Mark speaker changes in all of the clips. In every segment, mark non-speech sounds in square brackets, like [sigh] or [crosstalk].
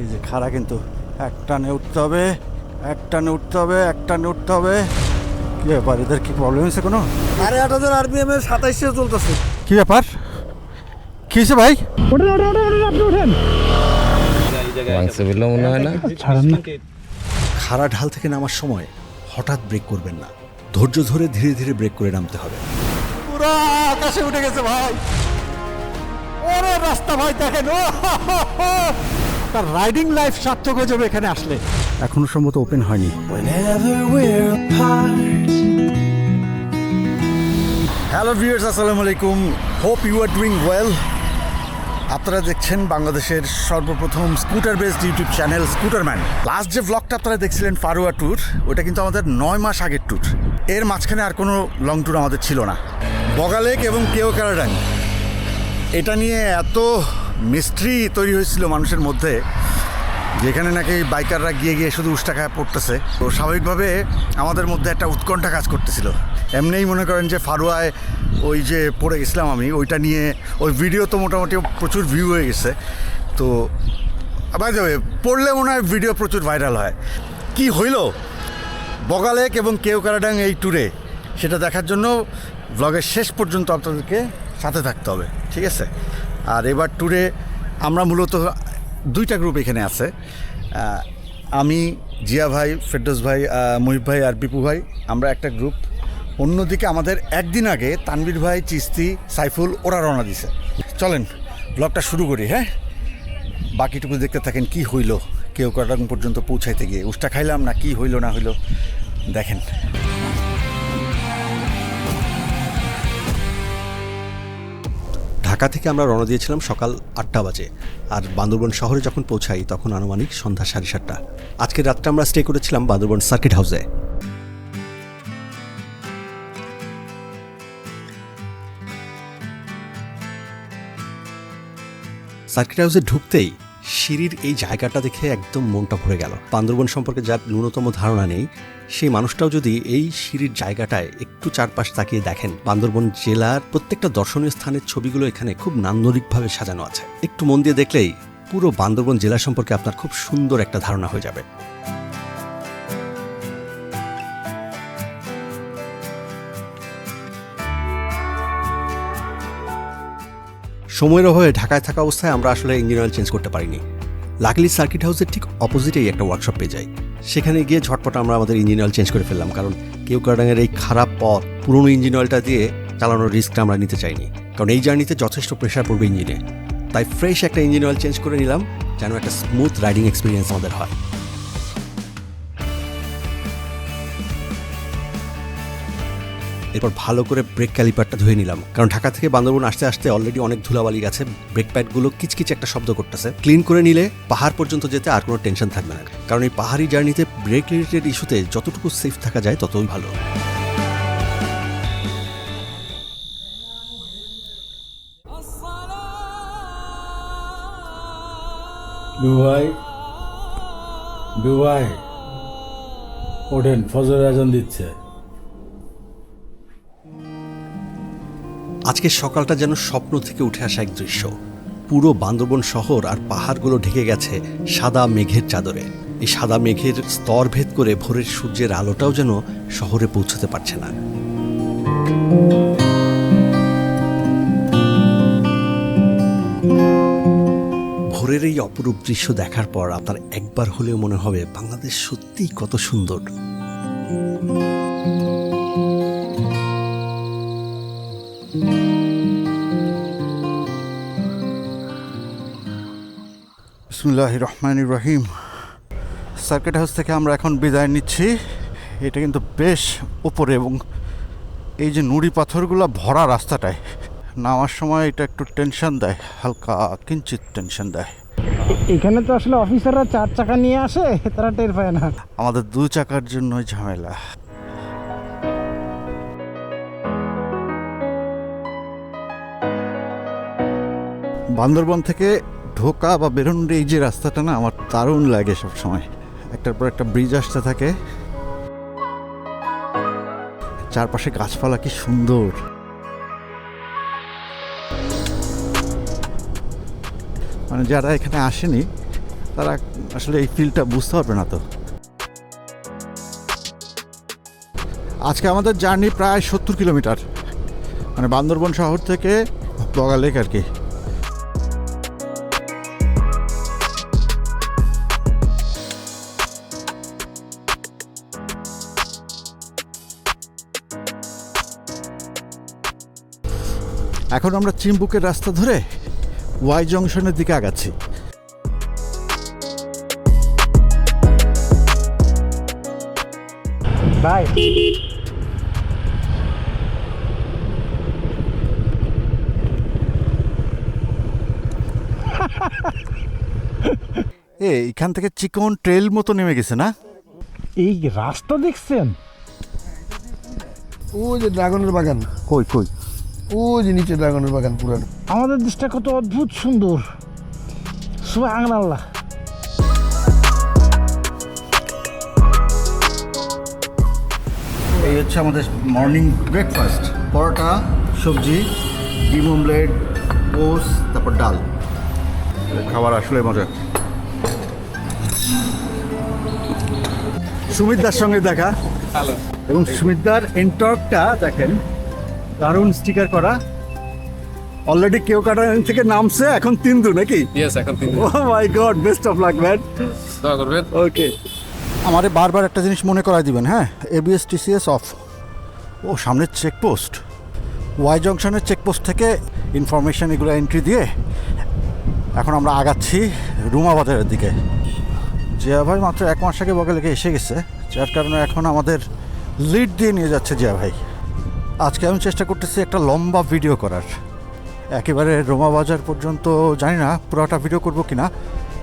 Speaker 1: এই যে খাড়া কিন্তু। এক টানে উঠতে হবে এক টানে উঠতে হবে এক টানে উঠতে হবে। কি ব্যাপার এদের কি প্রবলেম হয়েছে কোনো?
Speaker 2: আরে আট হাজার আরপিএম এর সাতাইশে চলতেছে।
Speaker 1: কি ব্যাপার? কি হয়েছে ভাই?
Speaker 3: মাংস বললেও মনে হয় না?
Speaker 4: খাড়া ঢাল থেকে নামার সময় হঠাৎ ব্রেক করবেন না। ধৈর্য ধরে ধীরে ধীরে ব্রেক করে নামতে হবে।
Speaker 1: পুরা আকাশে উঠে গেছে ভাই। ওরে রাস্তা ভাই দেখেন। ও হো, হো, হো। তার রাইডিং লাইফ সার্থক হয়ে যাবে এখানে আসলে। এখনও সম্ভবত ওপেন হয়নি। হ্যালো ভিউয়ার্স আসসালামু আলাইকুম। Hope you are doing well আপনারা দেখছেন বাংলাদেশের সর্বপ্রথম scooter based YouTube channel Scooterman last যে ব্লগটা আপনারা দেখছিলেন ফারুয়া ট্যুর ওটা কিন্তু আমাদের নয় মাস আগের ট্যুর এর মাঝখানে আর কোনো লং ট্যুর আমাদের ছিল না। বগালেক এবং কেও ক্যারাডাং এটা নিয়ে এত মিস্ট্রি তৈরি হয়েছিল মানুষের মধ্যে, যেখানে নাকি বাইকাররা গিয়ে গিয়ে শুধু উষ্টা খায়, পড়তেছে। তো স্বাভাবিকভাবে আমাদের মধ্যে একটা উৎকণ্ঠা কাজ করতেছিল। এমনিই মনে করেন যে ফারুয়ায় ওই যে পড়ে গেছিলাম আমি, ওইটা নিয়ে ওই ভিডিও তো মোটামুটি প্রচুর ভিউ হয়ে গেছে। তো বাই যাবে পড়লে মনে হয় ভিডিও প্রচুর ভাইরাল হয়। কি হইল? বগালেক এবং কেউ কারাডাং এই ট্যুরে সেটা দেখার জন্য ব্লগের শেষ পর্যন্ত আপনাদেরকে সাথে থাকতে হবে। ঠিক আছে? আর এবার ট্যুরে আমরা মূলত দুইটা গ্রুপ এখানে আছে। আমি, জিয়া ভাই, ফেরদোস ভাই মুহিব ভাই আর বিপু ভাই, আমরা একটা গ্রুপ অন্যদিকে আমাদের একদিন আগে তানবীর ভাই চিস্তি সাইফুল, ওরা রওনা দিছে। চলেন ব্লগটা শুরু করি হ্যাঁ? বাকিটুকু দেখতে থাকেন কি হইল, কেউ কাটাং পর্যন্ত পৌঁছাইতে গিয়ে। উষ্টা খাইলাম না কি হইল না হইল, দেখেন।
Speaker 4: ঢাকা থেকে আমরা রওনা দিয়েছিলাম সকাল আটটা বাজে। আর বান্দরবন শহরে যখন পৌঁছাই, তখন আনুমানিক সন্ধ্যা সাড়ে সাতটা। আজকের রাতটা আমরা স্টে করেছিলাম বান্দরবন সার্কিট হাউসে সার্কিট হাউসে ঢুকতেই সিঁড়ির এই জায়গাটা দেখে একদম মনটা ভরে গেল। বান্দরবন সম্পর্কে যার ন্যূনতম ধারণা নেই সেই মানুষটাও যদি এই সিঁড়ির জায়গাটায় একটু চারপাশ তাকিয়ে দেখেন, বান্দরবন জেলার প্রত্যেকটা দর্শনীয় স্থানের ছবিগুলো এখানে খুব নান্দরিকভাবে সাজানো আছে। একটু মন দিয়ে দেখলেই পুরো বান্দরবন জেলা সম্পর্কে আপনার খুব সুন্দর একটা ধারণা হয়ে যাবে। সময়ের অভাবে ঢাকায় থাকা অবস্থায় আমরা আসলে ইঞ্জিন অয়েল চেঞ্জ করতে পারিনি। লাকলি সার্কিট হাউসের ঠিক অপোজিটেই একটা ওয়ার্কশপ পেয়ে যাই। সেখানে গিয়ে ঝটপট আমরা আমাদের ইঞ্জিন অয়েল চেঞ্জ করে ফেললাম, কারণ কেউ কারডাঙের এই খারাপ পথ, পুরনো ইঞ্জিন অয়েলটা দিয়ে চালানোর রিস্কটা আমরা নিতে চাইনি। কারণ এই জার্নিতে যথেষ্ট প্রেশার পড়বে ইঞ্জিনে। তাই ফ্রেশ একটা ইঞ্জিন অয়েল চেঞ্জ করে নিলাম, যেন একটা স্মুথ রাইডিং এক্সপিরিয়েন্স আমাদের হয়। এরপর ভালো করে ব্রেক ক্যালিপারটা ধুয়ে নিলাম। কারণ ঢাকা থেকে বান্দরবন আসতে আসতে অলরেডি অনেক ধুলাবালি গেছে। ব্রেক প্যাডগুলো কিচকিচ একটা শব্দ করতেছে। ক্লিন করে নিলে পাহাড় পর্যন্ত যেতে আর কোনো টেনশন থাকবে না। কারণ এই পাহাড়ি জার্নিতে ব্রেক রিলেটেড ইস্যুতে যতটুকু সেফ থাকা যায় ততই ভালো।
Speaker 5: দুভাই দুভাই ওঠেন ফজর আজান দিচ্ছে।
Speaker 4: আজকে সকালটা যেন স্বপ্ন থেকে উঠে আসা এক দৃশ্য। পুরো বান্দরবন শহর আর পাহাড়গুলো ঢেকে গেছে সাদা মেঘের চাদরে। এই সাদা মেঘের স্তর ভেদ করে ভোরের সূর্যের আলোটাও যেন শহরে পৌঁছতে পারছে না। ভোরের এই অপরূপ দৃশ্য দেখার পর আপনার একবার হলেও মনে হবে, বাংলাদেশ সত্যিই কত সুন্দর।
Speaker 1: বিসমুল্লাহ রহমান রহিম। সার্কিট হাউস থেকে আমরা এখন বিদায় নিচ্ছি। এটা কিন্তু বেশ উপরে এবং এই যে নুড়ি পাথরগুলো ভরা রাস্তাটায় নামার সময় এটা একটু টেনশন দেয় হালকা কিঞ্চিত টেনশন দেয়।
Speaker 2: এখানে তো আসলে অফিসাররা চার চাকা নিয়ে আসে তারা টের পায় না।
Speaker 1: আমাদের দু চাকার জন্যই ঝামেলা। বান্দরবন থেকে ঢোকা বা বেরোনোর এই যে রাস্তাটা না আমার দারুণ লাগে সব সময়। একটার পর একটা ব্রিজ আসতে থাকে। চারপাশে গাছপালা কি সুন্দর। মানে যারা এখানে আসেনি, তারা আসলে এই ফিলটা বুঝতে পারবে না তো। আজকে আমাদের জার্নি প্রায় সত্তর কিলোমিটার মানে বান্দরবন শহর থেকে বগা লেক আর কি। এখন আমরা চিম্বুকের রাস্তা ধরে ওয়াই জংশনের দিকে আগাচ্ছি।
Speaker 2: বাই [laughs]
Speaker 1: এ এখান থেকে চিকন ট্রেল মতো নেমে গেছে না?
Speaker 2: এই রাস্তা দেখছেন?
Speaker 6: ও যে ড্রাগনের বাগান।
Speaker 1: কই কই?
Speaker 6: ও যে নিচে ড্রাগনের বাগান পুরানো।
Speaker 2: আমাদের দেশটা কত অদ্ভুত সুন্দর। সুবাহ আল্লাহ
Speaker 1: এই হচ্ছে আমাদের মর্নিং ব্রেকফাস্ট পরোটা সবজি ডিম অমলেট ওস তারপর ডাল। খাবার আসলে মজা। সুমিতদার সঙ্গে দেখা। এবং সুমিতদার এন্টকটা দেখেন দারুণ স্টিকার করা। অলরেডি কেউ কাটা থেকে নামছে এখন তিন দু নাকি?
Speaker 3: ইয়েস এখন তিন
Speaker 1: ও my god best of luck man
Speaker 3: দোয়া করবেন।
Speaker 1: ওকে আমারে বারবার একটা জিনিস মনে করাই দিবেন হ্যাঁ? এবিএস টিসিএস অফ ও সামনের চেকপোস্ট ওয়াই জংশনের চেকপোস্ট থেকে ইনফরমেশন এগুলো এন্ট্রি দিয়ে এখন আমরা আগাচ্ছি রুমা বাজারের দিকে। জিয়া ভাই মাত্র এক মাস আগে বগলেকে এসে গেছে যার কারণে এখন আমাদের লিড দিয়ে নিয়ে যাচ্ছে জিয়া ভাই। আজকে আমি চেষ্টা করতেছি একটা লম্বা ভিডিও করার। একেবারে রোমা বাজার পর্যন্ত, জানি না পুরোটা ভিডিও করব কি না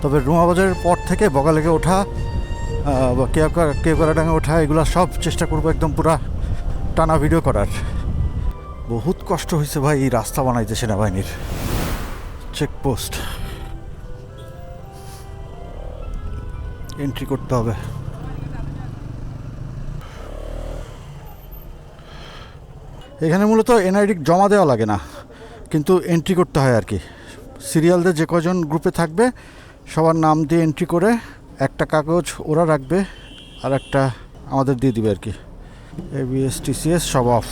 Speaker 1: তবে রোমা বাজারের পর থেকে বগালেগে ওঠা বা ডাঙে ওঠা, এগুলো সব চেষ্টা করব একদম পুরা টানা ভিডিও করার। বহুত কষ্ট হয়েছে ভাই এই রাস্তা বানাইতে সেনাবাহিনীর। চেকপোস্ট এন্ট্রি করতে হবে। এখানে মূলত এনআইডি জমা দেওয়া লাগে না, কিন্তু এন্ট্রি করতে হয় আর কি। সিরিয়ালদের যে কজন গ্রুপে থাকবে, সবার নাম দিয়ে এন্ট্রি করে একটা কাগজ ওরা রাখবে আর একটা আমাদের দিয়ে দিবে আর কি। এবিএস টিসিএস সব অফ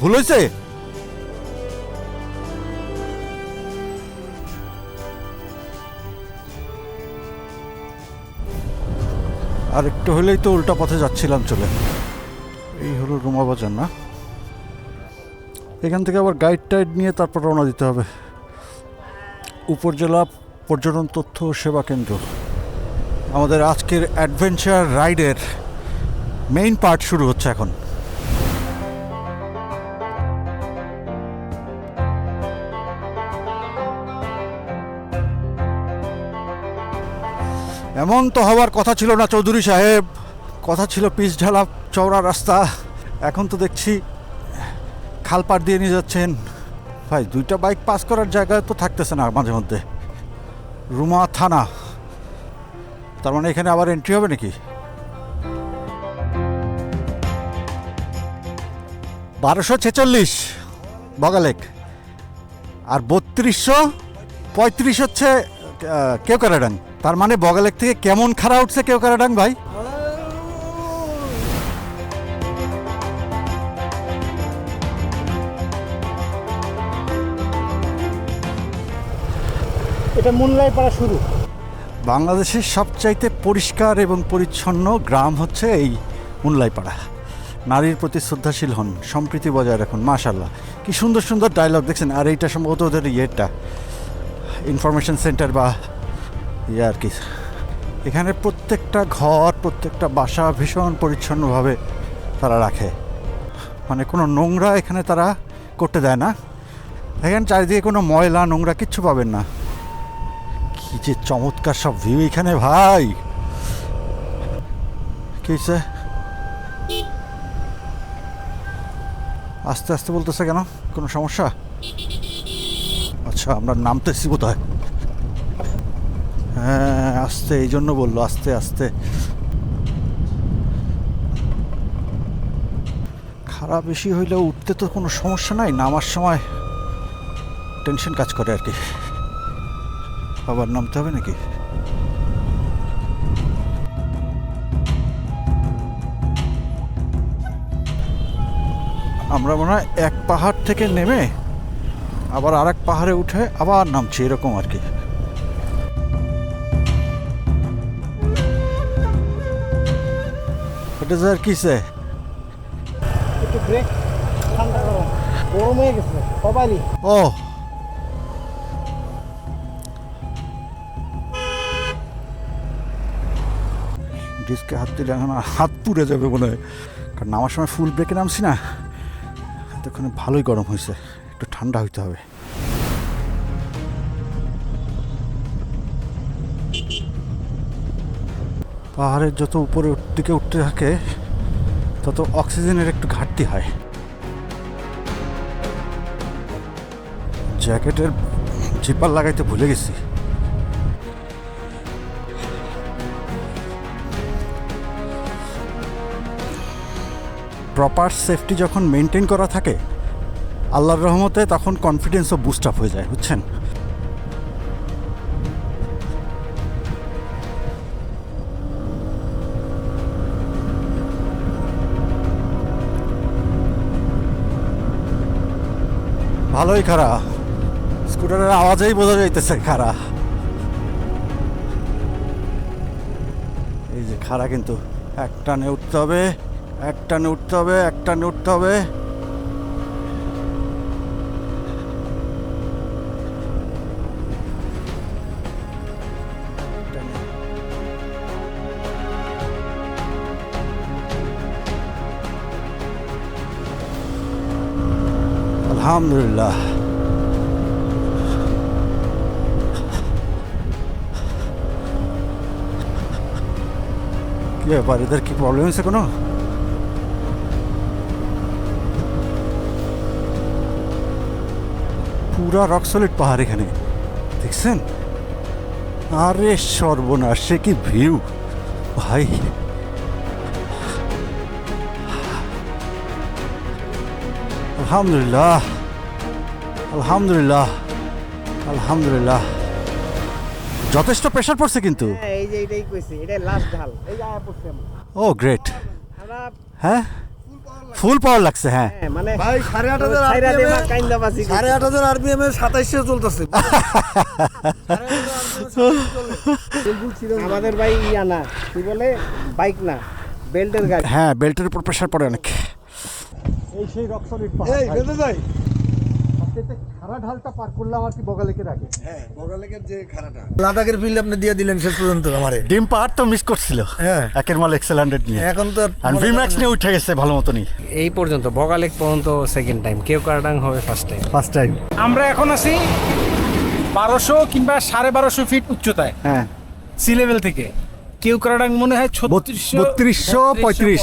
Speaker 1: ভুল হয়েছে আর একটু হলেই তো উল্টা পথে যাচ্ছিলাম চলে। এই হলো রুমা বাজার, না? এখান থেকে আবার গাইড টাইড নিয়ে তারপর রওনা দিতে হবে। উপজেলা পর্যটন তথ্য সেবা কেন্দ্র। আমাদের আজকের অ্যাডভেঞ্চার রাইডের মেইন পার্ট শুরু হচ্ছে এখন। এমন তো হওয়ার কথা ছিল না চৌধুরী সাহেব। কথা ছিল পিচ ঢালা চওড়া রাস্তা। এখন তো দেখছি খাল পাড় দিয়ে নিয়ে যাচ্ছেন। ভাই, দুইটা বাইক পাস করার জায়গায় তো থাকতেছে না মাঝে মধ্যে। রুমা থানা। তার মানে এখানে আবার এন্ট্রি হবে নাকি? বারোশো ছেচল্লিশ বগালেক। আর বত্রিশশো পঁয়ত্রিশ হচ্ছে কেউ কারাডাং তার মানে বগালেক থেকে কেমন খারা উঠছে কেউ কারাডাং ভাই?
Speaker 2: এটা মুনলাই পাড়া শুরু।
Speaker 1: বাংলাদেশের সবচাইতে পরিষ্কার এবং পরিচ্ছন্ন গ্রাম হচ্ছে এই মুনলাইপাড়া নারীর প্রতি শ্রদ্ধাশীল হন সম্প্রীতি বজায় রাখুন মাশাল্লাহ কি সুন্দর সুন্দর ডায়লগ দেখছেন। আর এইটা সম্ভবত ওদের ইয়েটা ইনফরমেশন সেন্টার বা ইয়ে আর কি। এখানে প্রত্যেকটা ঘর, প্রত্যেকটা বাসা ভীষণ পরিচ্ছন্নভাবে তারা রাখে। মানে কোনো নোংরা এখানে তারা করতে দেয় না। এখানে চারিদিকে কোনো ময়লা, নোংরা কিচ্ছু পাবেন না। কি যে চমৎকার সব ভিউ এখানে ভাই। কি? আস্তে আস্তে বলতেছে কেন? কোনো সমস্যা? আচ্ছা আমরা নামতেছি বোধ হয় হ্যাঁ আস্তে, এই জন্য বলল, আস্তে আস্তে। খারাপ বেশি হইলেও উঠতে তো কোনো সমস্যা নাই, নামার সময় টেনশন কাজ করে আর কি। আবার নামতে হবে নাকি? আমরা মনে হয় এক পাহাড় থেকে নেমে আবার আর এক পাহাড়ে উঠে আবার নামছি, এরকম আর কি। এটা স্যার কিসে?
Speaker 2: একটু ব্রেক ঠান্ডা গরম। গরম হয়ে গেছে কপালি
Speaker 1: ও। ডিস্কে হাত দিলে এখন হাত পুড়ে যাবে মনে হয়। কারণ নামার সময় ফুল ব্রেকে নামছি না। তখন ভালোই গরম হয়েছে। একটু ঠান্ডা হইতে হবে। পাহাড়ের যত উপরে দিকে উঠতে থাকে, তত অক্সিজেনের একটু ঘাটতি হয়। জ্যাকেটের জিপার লাগাইতে ভুলে গেছি। প্রপার সেফটি যখন মেনটেন করা থাকে, আল্লাহর রহমতে তখন কনফিডেন্সও বুস্ট আপ হয়ে যায়, বুঝছেন? ভালোই খারাপ স্কুটারের আওয়াজেই বোঝা যাইতেছে খারা। এই যে খারা কিন্তু, এক টানে উঠতে হবে, এক টানে উঠতে হবে, এক টানে উঠতে হবে। আলহামদুলিল্লাহ কি ব্যাপার এদের কি প্রবলেম হয়েছে কোনো পুরা রক সলিড পাহাড় এখানে দেখছেন আরে সর্বনাশ সে কি ভিউ ভাই আলহামদুলিল্লাহ আলহামদুলিল্লাহ আলহামদুলিল্লাহ। যথেষ্ট প্রেশার পড়ছে কিন্তু।
Speaker 2: হ্যাঁ এই যে এটাই কইছি এটাই লাস্ট ঢাল। এই যে আয়া পড়ছি
Speaker 1: ও গ্রেট হ্যাঁ? ফুল পাওয়ার লাগছে হ্যাঁ।
Speaker 2: হ্যাঁ, মানে
Speaker 6: ভাই সাড়ে আট হাজার
Speaker 2: করছি।
Speaker 6: সাড়ে আট হাজার আরপিএম এ সাতাইশে চলতেছে। [laughs]
Speaker 2: আমাদের ভাই ইয়া না কি বলে? বাইক না বেল্টের গাড়ি।
Speaker 1: হ্যাঁ বেল্টের উপর প্রেশার পড়ে অনেক। এই সেই রক সলিড
Speaker 6: এই বেঁধে যাই।
Speaker 1: খারা ঢালটা পার করলাম আর কি বগালেকের আগে।
Speaker 6: হ্যাঁ বগালেকের যে খারাটা লাদাখের ফিল্ড আপনি দিয়ে দিলেন শেষ পর্যন্ত আমারে।
Speaker 1: ডিম পাহাড় তো মিস করছিল।
Speaker 6: হ্যাঁ।
Speaker 1: একের মাল এক্সেল হান্ড্রেড নিয়ে।
Speaker 6: এখন তো আর
Speaker 1: আর ভিম্যাক্স নিয়ে উঠে গেছে ভালো মতনই।
Speaker 7: এই পর্যন্ত বগালেক পর্যন্ত সেকেন্ড টাইম কেউ কারাডাং হবে ফার্স্ট টাইম
Speaker 1: ফার্স্ট টাইম
Speaker 8: আমরা এখন আছি বারোশো কিংবা সাড়ে বারোশো ফিট উচ্চতায়।
Speaker 1: হ্যাঁ।
Speaker 8: সি লেভেল থেকে। কেউ কারাডাং মনে হয়
Speaker 1: বত্রিশশো পঁয়ত্রিশ।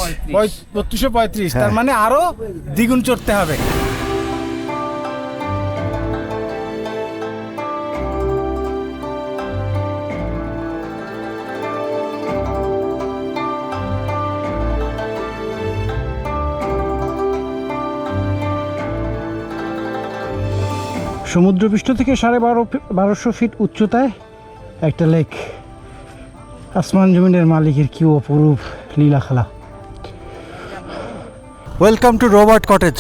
Speaker 8: বত্রিশশো পঁয়ত্রিশ। তার
Speaker 1: হ্যাঁ।
Speaker 8: মানে আরও দ্বিগুণ চড়তে হবে।
Speaker 2: সমুদ্রপৃষ্ঠ থেকে সাড়ে বারো ফি- বারোশো ফিট উচ্চতায় একটা লেক আসমান জমিনের মালিকের কি অপরূপ লীলা খেলা।
Speaker 1: ওয়েলকাম টু রবার্ট কটেজ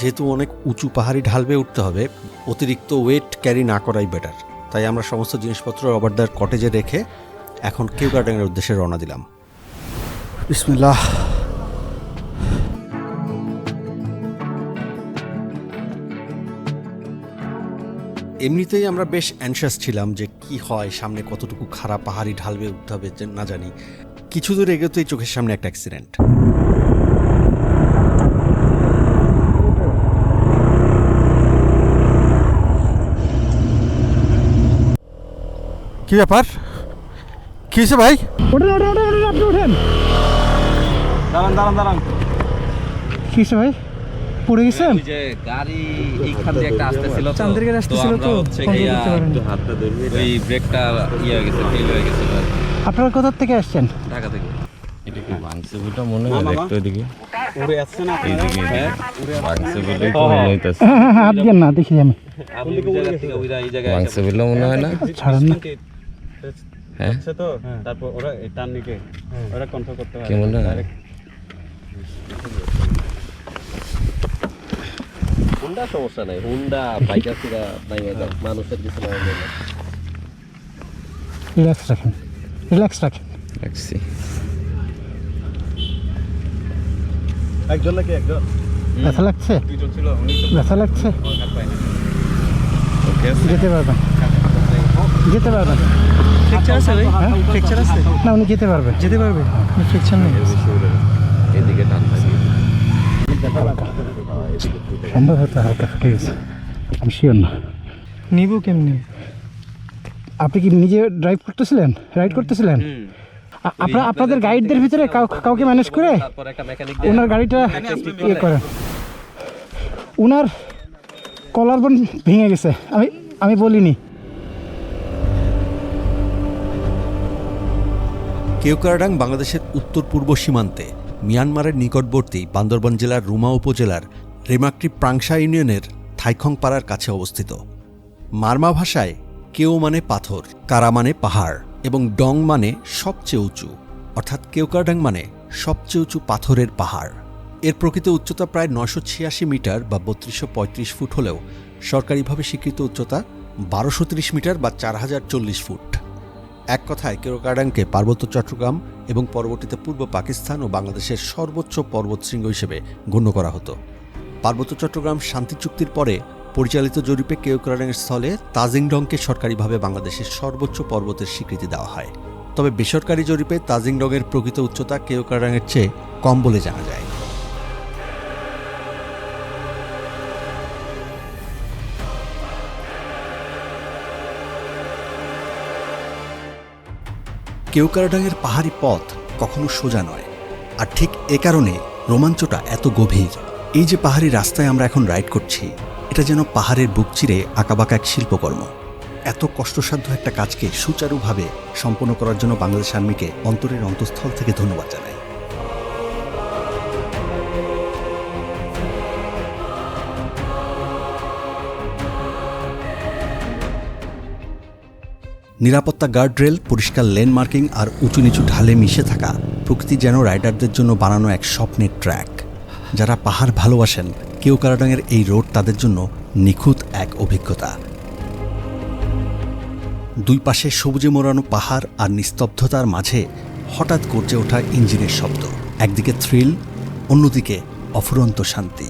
Speaker 4: যেহেতু অনেক উঁচু পাহাড়ি ঢালবে উঠতে হবে অতিরিক্ত ওয়েট ক্যারি না করাই বেটার তাই আমরা সমস্ত জিনিসপত্র রবার্টদার কটেজে রেখে এখন কেউ গার্ডেনের উদ্দেশ্যে রওনা দিলাম।
Speaker 1: বিসমিল্লাহ।
Speaker 4: এমনিতেই আমরা বেশ অ্যানশাস ছিলাম যে কি হয় সামনে কতটুকু খারাপ পাহাড়ি ঢালবে উঠতে হবে যে না জানি। কিছু দূর এগোতেই চোখের সামনে একটা অ্যাক্সিডেন্ট
Speaker 1: কি ব্যাপার? কি হয়েছে ভাই?
Speaker 2: ওঠেন ওঠেন আপনি ওঠেন।
Speaker 8: দাঁড়ান দাঁড়ান দাঁড়ান।
Speaker 2: কি হয়েছে ভাই? পড়ে গেছেন?
Speaker 3: ওই যে গাড়ি এইখান দিয়ে একটা আসতেছিল তো।
Speaker 2: চান্দের গাড়ি আসতেছিল তো,
Speaker 3: হচ্ছে
Speaker 2: control
Speaker 3: গিয়া
Speaker 2: করতে পারেননি।
Speaker 3: ওই ব্রেকটা ইয়ে হয়ে গেছে ফেল হয়ে
Speaker 2: আপনারা কোথা থেকে আসছেন?
Speaker 3: ঢাকা থেকে। মনে হয়? একটু এদিকে। উড়ে আসছে না? এইদিকে ভাঙছে বলে তো মনে হইতাছে
Speaker 2: হ্যাঁ হ্যাঁ হাত দিয়ে না দেখি আমি।
Speaker 3: আমি ওই জায়গা থেকে? ওইরা এই জায়গায় মনে হয় না?
Speaker 2: ছাড়েন না।
Speaker 3: হ্যাঁ।
Speaker 9: তো তারপর ওরা টান নিকে ওরা কন্ট্রোল করতে
Speaker 3: কি মনে হয়
Speaker 9: হুন্ডা সমস্যা নাই। হুন্ডা বাইকার ফিরা নাই মানুষের কিছু নাই
Speaker 2: রিল্যাক্স রাখেন। রিল্যাক্স রাখেন।
Speaker 3: রাখছি
Speaker 9: একজন নাকি একজন?
Speaker 2: ব্যথা লাগছে? ব্যথা লাগছে? যেতে পারবেন। যেতে পারবেন। ফ্র্যাকচার আছে ভাই? ফ্র্যাকচার আছে? না উনি যেতে পারবে। যেতে পারবে? ফ্র্যাকচার নেই
Speaker 3: এদিকে টান থাকে
Speaker 2: সম্ভবত হালকা ফেটে গেছে? আমি শিওর না। নিব কেমনি? আপনি কি নিজে ড্রাইভ করতেছিলেন? রাইড করতেছিলেন? আপনার আপনাদের গাইডদের ভিতরে কাউ- কাউকে ম্যানেজ করে
Speaker 9: তারপর একটা মেকানিক
Speaker 2: ওনার গাড়িটা ইয়ে করে ওনার কলার বোন ভেঙে গেছে। আমি আমি বলিনি।
Speaker 4: কেওকারাডাং বাংলাদেশের উত্তর পূর্ব সীমান্তে মিয়ানমারের নিকটবর্তী বান্দরবান জেলার রুমা উপজেলার রেমাক্রি প্রাংশা ইউনিয়নের থাইখং পাড়ার কাছে অবস্থিত। মারমা ভাষায় কেও মানে পাথর, কারা মানে পাহাড়, এবং ডং মানে সবচেয়ে উঁচু, অর্থাৎ কেওকারাডাং মানে সবচেয়ে উঁচু পাথরের পাহাড়। এর প্রকৃত উচ্চতা প্রায় নশো ছিয়াশি মিটার বা বত্রিশশো পঁয়ত্রিশ ফুট হলেও সরকারিভাবে স্বীকৃত উচ্চতা বারোশো ত্রিশ মিটার বা চার হাজার চল্লিশ ফুট। এক কথায় কেরোকাডাংকে পার্বত্য চট্টগ্রাম এবং পরবর্তীতে পূর্ব পাকিস্তান ও বাংলাদেশের সর্বোচ্চ পর্বতশৃঙ্গ হিসেবে গণ্য করা হতো। পার্বত্য চট্টগ্রাম শান্তি চুক্তির পরে পরিচালিত জরিপে কেওকাডাংয়ের স্থলে তাজিংডংকে সরকারিভাবে বাংলাদেশের সর্বোচ্চ পর্বতের স্বীকৃতি দেওয়া হয়। তবে বেসরকারি জরিপে তাজিংডংয়ের প্রকৃত উচ্চতা কেওকাডাংয়ের চেয়ে কম বলে জানা যায়। কেওকারাডাংয়ের পাহাড়ি পথ কখনো সোজা নয়, আর ঠিক এ কারণে রোমাঞ্চটা এত গভীর। এই যে পাহাড়ি রাস্তায় আমরা এখন রাইড করছি, এটা যেন পাহাড়ের বুক চিরে আঁকাবাঁকা এক শিল্পকর্ম। এত কষ্টসাধ্য একটা কাজকে সুচারুভাবে সম্পন্ন করার জন্য বাংলাদেশ আর্মিকে অন্তরের অন্তঃস্থল থেকে ধন্যবাদ জানাই। নিরাপত্তা গার্ডরেল পরিষ্কার লেন মার্কিং আর উঁচু নিচু ঢালে মিশে থাকা প্রকৃতি যেন রাইডারদের জন্য বানানো এক স্বপ্নের ট্র্যাক যারা পাহাড় ভালোবাসেন, কেউ কারাডাঙের এই রোড তাদের জন্য নিখুঁত এক অভিজ্ঞতা। দুই পাশে সবুজে মোড়ানো পাহাড় আর নিস্তব্ধতার মাঝে হঠাৎ গর্জে ওঠা ইঞ্জিনের শব্দ। একদিকে থ্রিল অন্যদিকে অফুরন্ত শান্তি।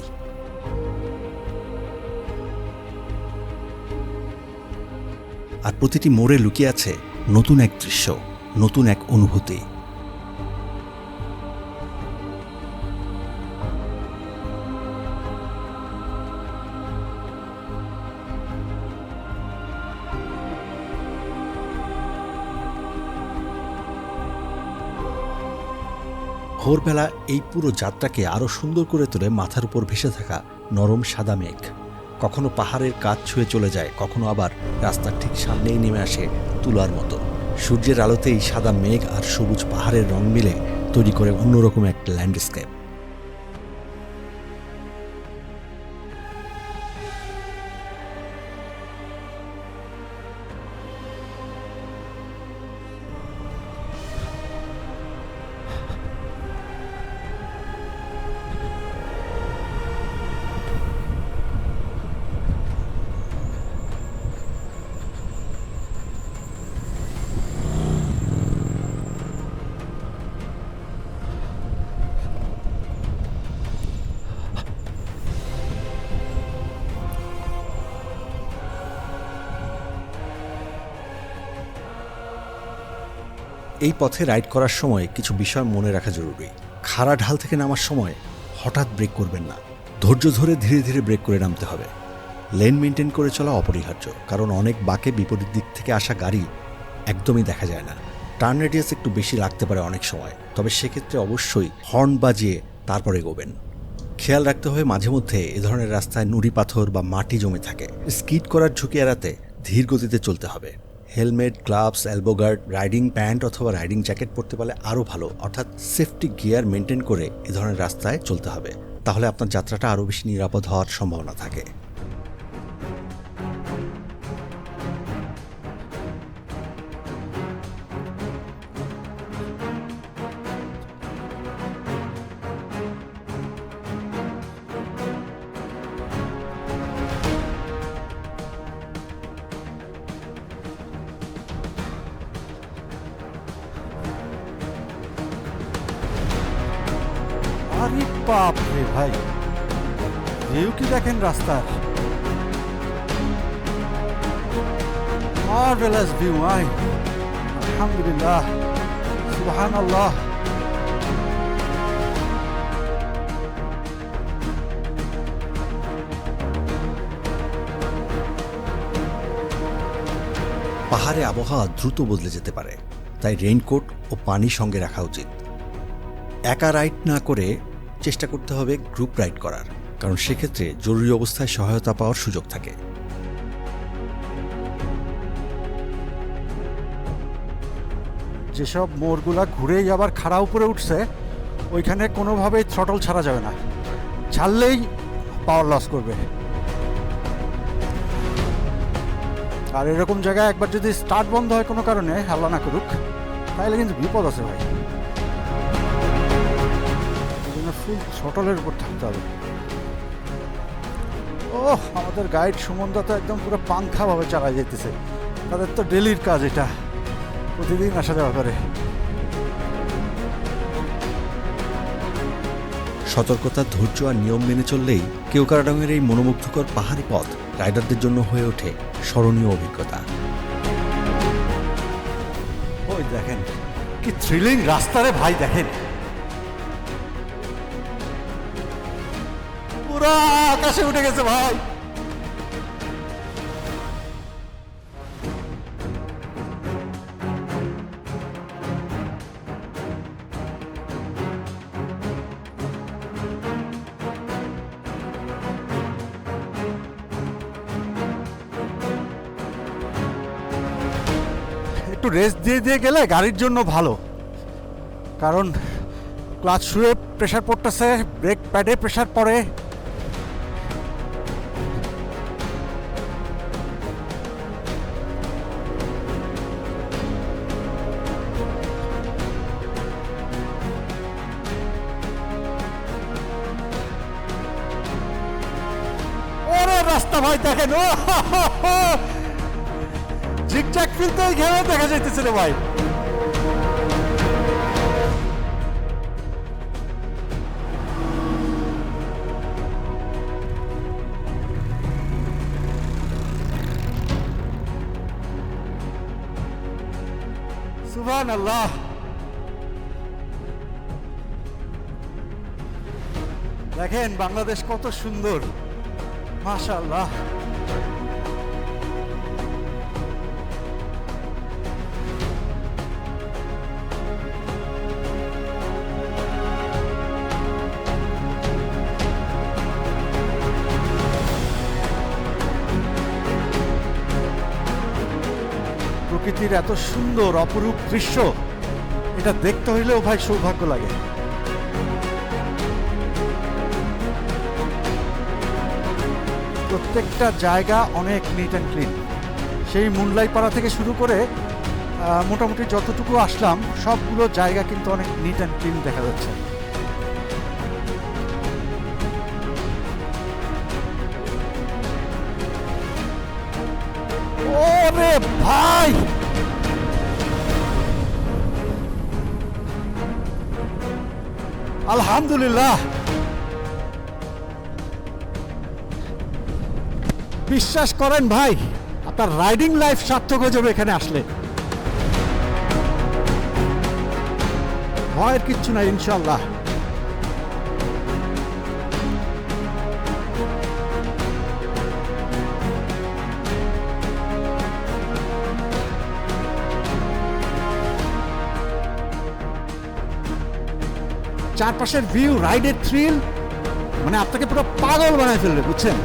Speaker 4: আর প্রতিটি মোড়ে লুকিয়ে আছে নতুন এক দৃশ্য, নতুন এক অনুভূতি। ভোরবেলা এই পুরো যাত্রাকে আরও সুন্দর করে তোলে মাথার উপর ভেসে থাকা নরম সাদা মেঘ। কখনো পাহাড়ের কাজ ছুঁয়ে চলে যায়, কখনো আবার রাস্তার ঠিক সামনেই নেমে আসে তুলার মতো। সূর্যের আলোতেই সাদা মেঘ আর সবুজ পাহাড়ের রং মিলে তৈরি করে অন্যরকম এক ল্যান্ডস্কেপ। এই পথে রাইড করার সময় কিছু বিষয় মনে রাখা জরুরি। খাড়া ঢাল থেকে নামার সময় হঠাৎ ব্রেক করবেন না। ধৈর্য ধরে ধীরে ধীরে ব্রেক করে নামতে হবে। লেন মেনটেন করে চলা অপরিহার্য, কারণ অনেক বাঁকে বিপরীত দিক থেকে আসা গাড়ি একদমই দেখা যায় না। টার্ন রেডিয়াস একটু বেশি লাগতে পারে অনেক সময়, তবে সেক্ষেত্রে অবশ্যই হর্ন বাজিয়ে তারপরে এগোবেন। খেয়াল রাখতে হবে মাঝে মধ্যে এ ধরনের রাস্তায় নুড়ি পাথর বা মাটি জমে থাকে। স্কিড করার ঝুঁকি এড়াতে ধীর গতিতে চলতে হবে। Helmet, gloves elbow guard riding pant অথবা রাইডিং জ্যাকেট পরতে পারলে আরও ভালো। অর্থাৎ সেফটি গিয়ার মেনটেন করে এ ধরনের রাস্তায় চলতে হবে। তাহলে আপনার যাত্রাটা আরও বেশি নিরাপদ হওয়ার সম্ভাবনা থাকে।
Speaker 1: বাপ রে ভাই। ভিউ কি দেখেন রাস্তার? মার্ভেলাস ভিউ আই। আলহামদুলিল্লাহ। সুবহানাল্লাহ।
Speaker 4: পাহাড়ে আবহাওয়া দ্রুত বদলে যেতে পারে, তাই রেইনকোট ও পানি সঙ্গে রাখা উচিত। একা রাইড না করে চেষ্টা করতে হবে গ্রুপ রাইড করার, কারণ সেক্ষেত্রে জরুরি অবস্থায় সহায়তা পাওয়ার সুযোগ থাকে।
Speaker 1: যেসব মোড়গুলা ঘুরেই আবার খাড়া উপরে উঠছে, ওইখানে কোনোভাবেই থ্রটল ছাড়া যাবে না। ছাড়লেই পাওয়ার লস করবে। আর এরকম জায়গায় একবার যদি স্টার্ট বন্ধ হয় কোনো কারণে, হাল্লা না করুক, তাহলে কিন্তু বিপদ আছে ভাই। ফুল থ্রটলের উপর থাকতে হবে। ও আমাদের গাইড সুমনদা তো একদম পুরো পাংখাভাবে চালা যেতেছে। তাদের তো ডেলির কাজ এটা। প্রতিদিন আসা যাওয়া করে।
Speaker 4: সতর্কতা ধৈর্য আর নিয়ম মেনে চললেই কেওকারাডাঙ্গের এই মনোমুগ্ধকর পাহাড়ি পথ রাইডারদের জন্য হয়ে ওঠে স্মরণীয় অভিজ্ঞতা।
Speaker 1: ওই দেখেন কি থ্রিলিং রাস্তারে ভাই দেখেন। আকাশে উঠে গেছে ভাই। একটু রেস্ট দিয়ে দিয়ে গেলে গাড়ির জন্য ভালো। কারণ ক্লাচ শুয়ে প্রেশার পড়তেছে ব্রেক প্যাডে প্রেশার পড়ে। ভাই দেখেন ও ঝিকঝাক ফিরতে ঘেরে দেখা যাইতেছে রে ভাই। আল্লাহ দেখেন বাংলাদেশ কত সুন্দর। মাশাআল্লাহ। প্রকৃতির এত সুন্দর অপরূপ দৃশ্য এটা দেখতে হইলেও ভাই সৌভাগ্য লাগে। প্রত্যেকটা জায়গা অনেক নিট অ্যান্ড ক্লিন সেই মুনলাই পাড়া থেকে শুরু করে মোটামুটি যতটুকু আসলাম, সবগুলো জায়গা কিন্তু অনেক নিট অ্যান্ড ক্লিন দেখা যাচ্ছে। ভাই! আলহামদুলিল্লাহ! বিশ্বাস করেন ভাই, আপনার রাইডিং লাইফ সার্থক হয়ে যাবে এখানে আসলে। ভয়ের কিচ্ছু নাই ইনশাল্লাহ চারপাশের ভিউ রাইডের থ্রিল মানে আপনাকে পুরো পাগল বানায় ফেলবে, বুঝছেন?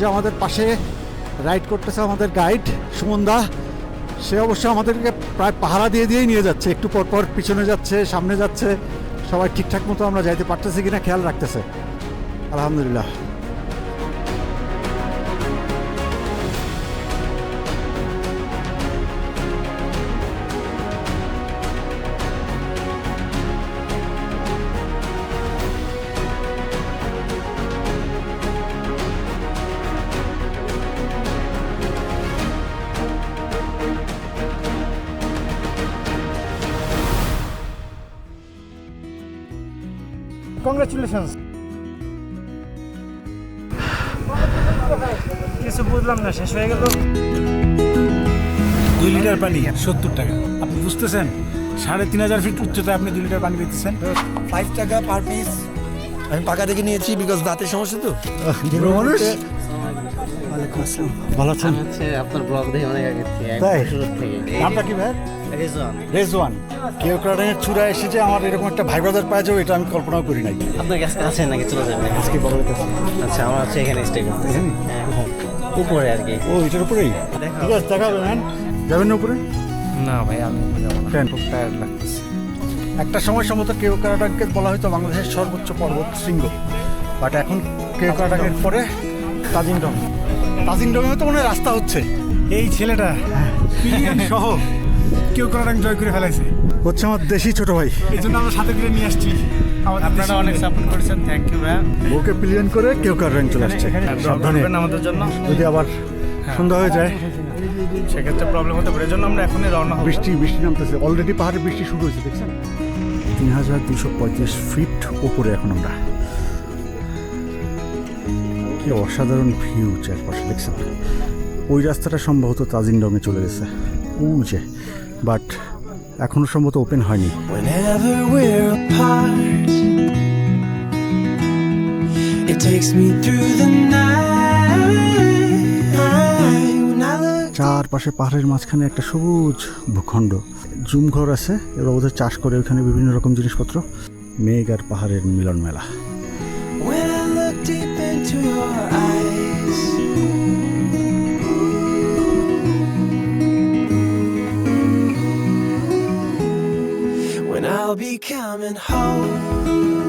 Speaker 1: যে আমাদের পাশে রাইড করতেছে আমাদের গাইড সুমনদা সে অবশ্য আমাদেরকে প্রায় পাহারা দিয়ে দিয়েই নিয়ে যাচ্ছে, একটু পর পর পিছনে যাচ্ছে, সামনে যাচ্ছে। সবাই ঠিকঠাক মতো আমরা যাইতে পারতেছি কিনা খেয়াল রাখতেছে। আলহামদুলিল্লাহ।
Speaker 2: কংগ্রাচুলেশনস কিছু বুঝলাম না শেষ হয়ে গেল।
Speaker 8: দুই লিটার পানি সত্তর টাকা। আপনি বুঝতেছেন? সাড়ে তিন হাজার ফিট উচ্চতায় আপনি দুই লিটার পানি দিতেছেন
Speaker 6: ফাইভ টাকা পার পিস আমি পাকা দেখে নিয়েছি বিকজ দাঁতের সমস্যা তো।
Speaker 1: মানুষ। ভালো আছেন?
Speaker 7: হচ্ছে আপনার ব্লগ দেখে অনেক আগে থেকে
Speaker 1: তাই?
Speaker 7: শুরু থেকে।
Speaker 1: নামটা কি ভাই রেজওয়ান কেউ কারণে চূড়া এসে যে আমার এরকম একটা ভাই ব্রাদার পাওয়া যাবে এটা আমি কল্পনাও করি নাই।
Speaker 7: আপনার কাছে আছে নাকি চলে যাবে?
Speaker 1: আজকে বড়
Speaker 7: আচ্ছা আমরা হচ্ছে এখানে স্টে করতেছি হ্যাঁ, উপরে আর কি।
Speaker 1: ও এটার উপরেই? ঠিক আছে দেখাবে ম্যান যাবেন না উপরে?
Speaker 7: না ভাই আমি যাব না। খুব টায়ার্ড লাগতেছে।
Speaker 1: একটা সময় সম্ভবত কেউ কারাটাকে বলা হয়তো বাংলাদেশের সর্বোচ্চ পর্বত শৃঙ্গ। বাট এখন কেউ কারাটাকের পরে তাজিংডং তাজিংডং তো মনে হয় রাস্তা হচ্ছে।
Speaker 8: এই ছেলেটা সহ কেউ কোনোটা জয় করে ফেলাইছে।
Speaker 1: হচ্ছে আমার দেশি ছোট ভাই।
Speaker 8: এই জন্য আমরা সাথে করে নিয়ে আসছি। আপনারা অনেক সাপোর্ট করেছেন থ্যাংক ইউ ভাইয়া
Speaker 1: ওকে পিলিয়ন করে কেউ কারাটাং চলে আসছে। সাবধানে।
Speaker 8: আমাদের জন্য।
Speaker 1: যদি আবার সন্ধ্যা হয়ে যায়।
Speaker 8: সেক্ষেত্রে প্রবলেম হতে পারে। জন্য আমরা এখনই রওনা হব।
Speaker 1: বৃষ্টি বৃষ্টি নামতেছে। অলরেডি পাহাড়ে বৃষ্টি শুরু হয়েছে দেখছেন? তিন হাজার দুশো পঁয়ত্রিশ ফিট ওপরে এখন আমরা। কি অসাধারণ ভিউ চারপাশে দেখছেন? ওই রাস্তাটা সম্ভবত তাজিংডংয়ে চলে গেছে। ও যে বাট এখনও সম্ভবত ওপেন হয়নি। চারপাশে পাহাড়ের মাঝখানে একটা সবুজ ভূখণ্ড। জুম ঘর আছে এবার ওদের চাষ করে ওখানে বিভিন্ন রকম জিনিসপত্র। মেঘ আর পাহাড়ের মিলন মেলা
Speaker 10: I'll be coming home.